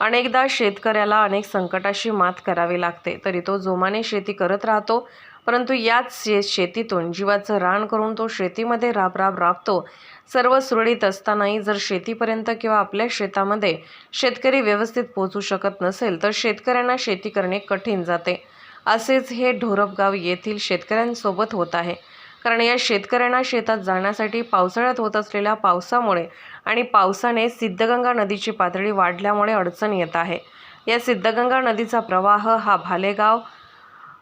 अनेकदा शेतकऱ्याला अनेक संकटाशी मात करावी लागते. तरी तो जोमाने शेती करत राहतो. परंतु याच शे शेतीतून जीवाचं रान करून तो शेतीमध्ये राब राब राबतो. सर्व सुरळीत असतानाही जर शेतीपर्यंत किंवा आपल्या शेतामध्ये शेतकरी व्यवस्थित पोहोचू शकत नसेल तर शेतकऱ्यांना शेती करणे कठीण जाते. असेच हे ढोरपगाव येथील शेतकऱ्यांसोबत होत आहे. कारण या शेतकऱ्यांना शेतात जाण्यासाठी पावसाळ्यात होत असलेल्या पावसामुळे आणि पावसाने सिद्धगंगा नदीची पातळी वाढल्यामुळे अडचण येत आहे. या सिद्धगंगा नदीचा प्रवाह हा भालेगाव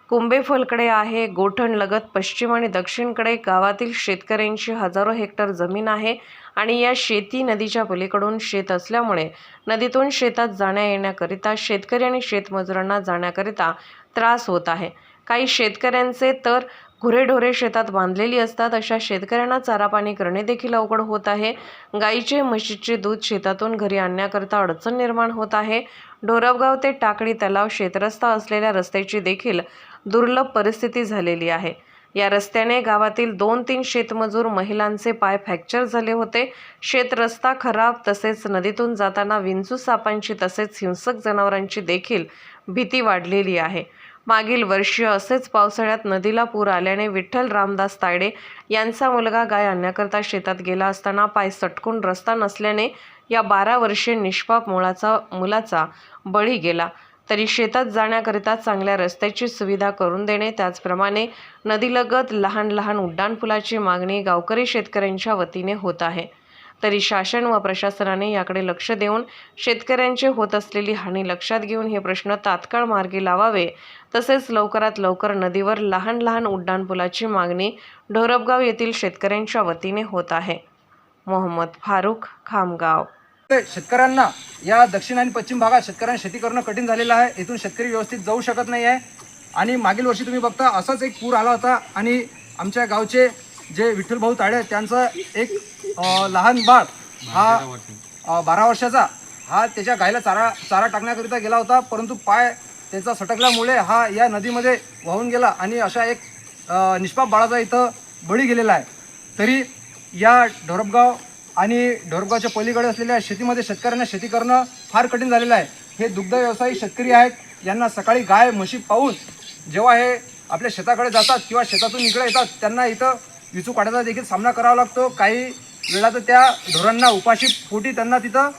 कुंभेफलकडे आहे गोठणलगत पश्चिम आणि दक्षिणकडे गावातील शेतकऱ्यांची हजारो हेक्टर जमीन आहे आणि या शेती नदीच्या पलीकडून शेत असल्यामुळे नदीतून शेतात जाण्या येण्याकरिता शेतकरी आणि शेतमजुरांना जाण्याकरिता त्रास होत आहे. काही शेतकऱ्यांचे तर गुरेढोरे शेतात बांधलेली असतात अशा शेतकऱ्यांना चारा पाणी करणे देखील अवघड होत आहे. गाईचे म्हशीचे दूध शेतातून घरी आणण्याकरता अडचण निर्माण होत आहे. डोरबगाव ते टाकळी तलाव शेतरस्ता असलेल्या रस्त्याची देखील दुर्लभ परिस्थिती झालेली आहे. या रस्त्याने गावातील दोन तीन शेतमजूर महिलांचे पाय फ्रॅक्चर झाले होते. शेतरस्ता खराब तसेच नदीतून जाताना विंचू सापांची तसेच हिंसक जनावरांची देखील भीती वाढलेली आहे. मागील वर्षी असेच पावसाळ्यात नदीला पूर आल्याने विठ्ठल रामदास तायडे यांचा मुलगा गाय आणण्याकरता शेतात गेला असताना पाय सटकून रस्ता नसल्याने या बारा वर्षे निष्पाप मुळाचा मुलाचा बळी गेला. तरी शेतात जाण्याकरिता चांगल्या रस्त्याची सुविधा करून देणे त्याचप्रमाणे नदीलगत लहान लहान उड्डाणपुलाची मागणी गावकरी शेतकऱ्यांच्या वतीने होत आहे. तरी शासन व प्रशासनाने याकडे लक्ष देऊन शेतकऱ्यांची होत असलेली हानी लक्षात घेऊन हे प्रश्न तात्काळ मार्गी लावावे. तसेच लवकरात लवकर नदीवर लहान लहान उड्डाणपुलाची मागणी ढोरपगाव येथील शेतकऱ्यांच्या वतीने होत आहे. मोहम्मद फारुख खामगाव. ते शेतकऱ्यांना या दक्षिण आणि पश्चिम भागात शेतकऱ्यांना शेती करणं कठीण झालेलं आहे. इथून शेतकरी व्यवस्थित जाऊ शकत नाही आहे आणि मागील वर्षी तुम्ही बघता असाच एक पूर आला होता आणि आमच्या गावचे जे विठ्ठलभाऊ ताडे त्यांचं एक लहान बाळ हा बारा वर्षाचा हा त्याच्या गायला चारा चारा टाकण्याकरिता गेला होता परंतु पाय त्याचा सटकल्यामुळे हा या नदीमध्ये वाहून गेला आणि अशा एक निष्पाप बाळाचा इथं बळी गेलेला आहे. तरी या ढोरपगाव आणि ढोरगावच्या पलीकडे असलेल्या शेतीमध्ये शेतकऱ्यांना शेती करणं फार कठीण झालेलं आहे. हे दुग्ध व्यवसायी शेतकरी आहेत यांना सकाळी गाय म्हशी पाहून जेव्हा हे आपल्या शेताकडे जातात किंवा शेतातून इकडे येतात त्यांना इथं विचूकाट्याचा काढायचा देखील सामना करावा लागतो. काही वेळा तर त्या ढोरांना उपाशी पोटी त्यांना तिथं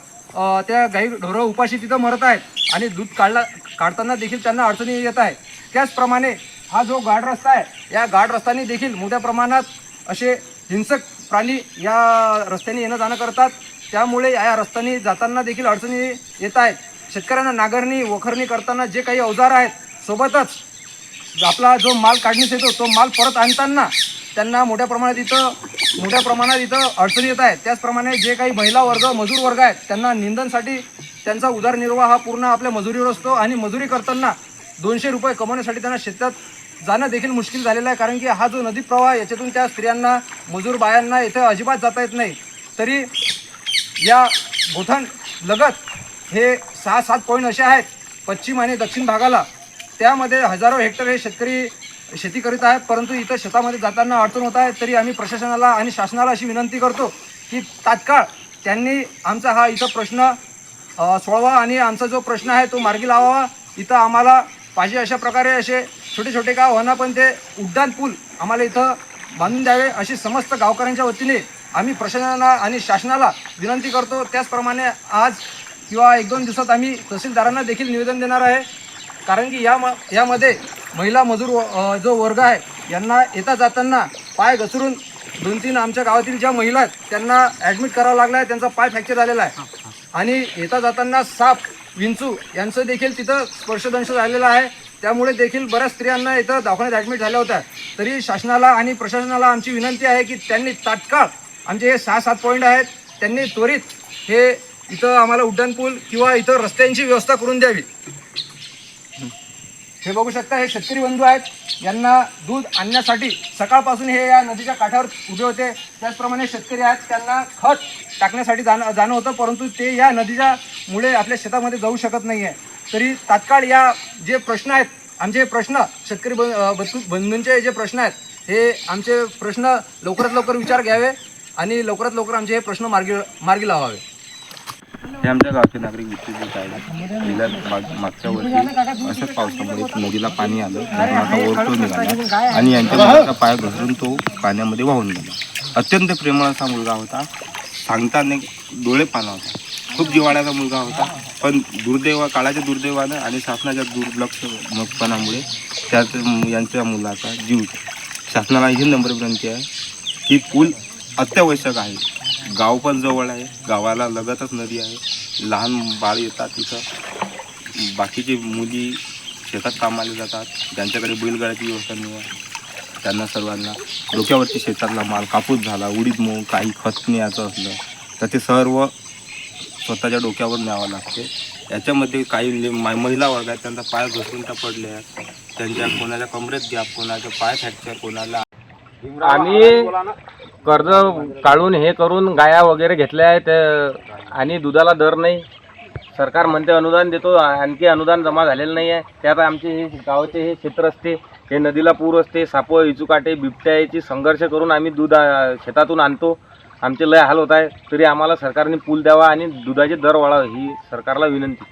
त्या गाई ढोरं उपाशी तिथं मरत आहेत आणि दूध काढला काढताना देखील त्यांना अडचणी येत आहे त्याचप्रमाणे हा जो गाड रस्ता आहे या गाड रस्त्याने देखील मोठ्या प्रमाणात असे हिंसक प्राणी या रस्त्याने येणं जाणं करतात. त्यामुळे या रस्त्याने जाताना देखील अडचणी येत आहेत. शेतकऱ्यांना नांगरणी वखरणी करताना जे काही अवजार आहेत सोबतच आपला जो माल काढणीस येतो तो माल परत आणताना त्यांना मोठ्या प्रमाणात इथं मोठ्या प्रमाणात इथं अडचणी येत आहेत. त्याचप्रमाणे जे काही महिला वर्ग मजूर वर्ग आहेत त्यांना निंदनसाठी त्यांचा उदरनिर्वाह हा पूर्ण आपल्या मजुरीवर असतो आणि मजुरी करताना दोनशे रुपये कमवण्यासाठी त्यांना शेतात जाणं देखील मुश्किल झालेलं आहे. कारण की हा जो नदी प्रवाह याच्यातून त्या स्त्रियांना मजूर बायांना इथं अजिबात जाता येत नाही. तरी या गोठण लगत हे सहा सात पॉईंट असे आहेत पश्चिम आणि दक्षिण भागाला. त्यामध्ये हजारो हेक्टर हे शेतकरी शेती करीत आहेत परंतु इथं शेतामध्ये जाताना अडचण होत आहे तरी आम्ही प्रशासनाला आणि शासनाला अशी विनंती करतो की तात्काळ त्यांनी आमचा हा इथं प्रश्न सोडवा आणि आमचा जो प्रश्न आहे तो मार्गी लावावा. इथं आम्हाला पाहिजे अशा प्रकारे असे छोटे छोटे गाव होणार पण ते उड्डाण पूल आम्हाला इथं बांधून द्यावे अशी समस्त गावकऱ्यांच्या वतीने आम्ही प्रशासनाला आणि शासनाला विनंती करतो. त्याचप्रमाणे आज किंवा एक दोन दिवसात आम्ही तहसीलदारांना देखील निवेदन देणार आहे. कारण की या म- यामध्ये महिला मजूर जो वर्ग आहे यांना येता जाताना पाय घसरून दोन तीन आमच्या गावातील ज्या महिला आहेत त्यांना ॲडमिट करावं लागलं आहे त्यांचा पाय फ्रॅक्चर झालेला आहे. आणि येता जाताना साप विंचू यांचं देखील तिथं स्पर्शदंश झालेला आहे. त्यामुळे देखील बऱ्याच स्त्रियांना इथं दवाखान्यात ॲडमिट झाल्या होत्या. तरी शासनाला आणि प्रशासनाला आमची विनंती आहे की त्यांनी तात्काळ आमचे हे सहा सात पॉईंट आहेत त्यांनी त्वरित हे इथं आम्हाला उड्डाणपूल किंवा इथं रस्त्यांची व्यवस्था करून द्यावी. हे बघू शकता हे शेतकरी बंधू आहेत. यांना दूध आणण्यासाठी सकाळपासून हे या नदीच्या काठावर उभे होते. त्याचप्रमाणे शेतकरी आहेत त्यांना खत टाकण्यासाठी जाणं जाणं होतं परंतु ते या नदीच्या मुळे आपल्या शेतामध्ये जाऊ शकत नाही आहे तरी तात्काळ या जे प्रश्न आहेत आमचे प्रश्न शेतकरी बंधू बंधूंचे जे प्रश्न आहेत हे आमचे प्रश्न लवकरात लवकर विचार घ्यावे आणि लवकरात लवकर आमचे हे प्रश्न मार्गी मार्गी लावावे. हे आमच्या गावचे नागरिक विचारत आहे गेल्या माग- मागच्या वर्षी अशाच पावसामुळे नदीला पाणी आलं धरणाचा ओव्हरफ्लो निघाला आणि यांच्या मुलाचा पाय घसरून तो पाण्यामध्ये वाहून गेला. अत्यंत प्रेमळ असा मुलगा होता. सांगताना डोळे पाना होता. खूप जिवाळ्याचा मुलगा होता. पण दुर्दैव काळाच्या दुर्दैवानं आणि शासनाच्या दुर्लक्ष मगपणामुळे त्यात यांच्या मुलाचा जीव शासनाला ही नम्र विनंती आहे की पूल अत्यावश्यक आहे. गाव पण जवळ आहे. गावाला लगतच नदी आहे. लहान बाळ येतात तिथं. बाकीचे मुली शेतात कामाला जातात. ज्यांच्याकडे बैलगाड्याची व्यवस्था नाही आहे. त्यांना सर्वांना डोक्यावरती शेतातला माल कापूस झाला उडीद मूग काही खत न्यायचं असलं. तर ते सर्व स्वतःच्या डोक्यावर न्यावं लागते. याच्यामध्ये काही महिला वर्ग आहेत त्यांचा पाय घसरून त्या पडले आहेत. त्यांच्या कोणाच्या कमरेत गॅप कोणाच्या पाय फ्रॅक्चर कोणाला आम्ही कर्ज काढून हे करून गाया वगैरे घेतल्या आहेत अ, आणि दुधाला दर नाही. सरकार म्हणते अनुदान देतो आणखी अनुदान जमा झालेलं नाही आहे. त्यात आमचे हे गावाचे हे क्षेत्र असते हे नदीला पूर असते सापं इचुकाटे बिबट्याची संघर्ष करून आम्ही दूध शेतातून आणतो. आमचे लय हाल होत आहे तरी आम्हाला सरकारने पूल द्यावा आणि दुधाचे दर वाढावे ही सरकारला विनंती.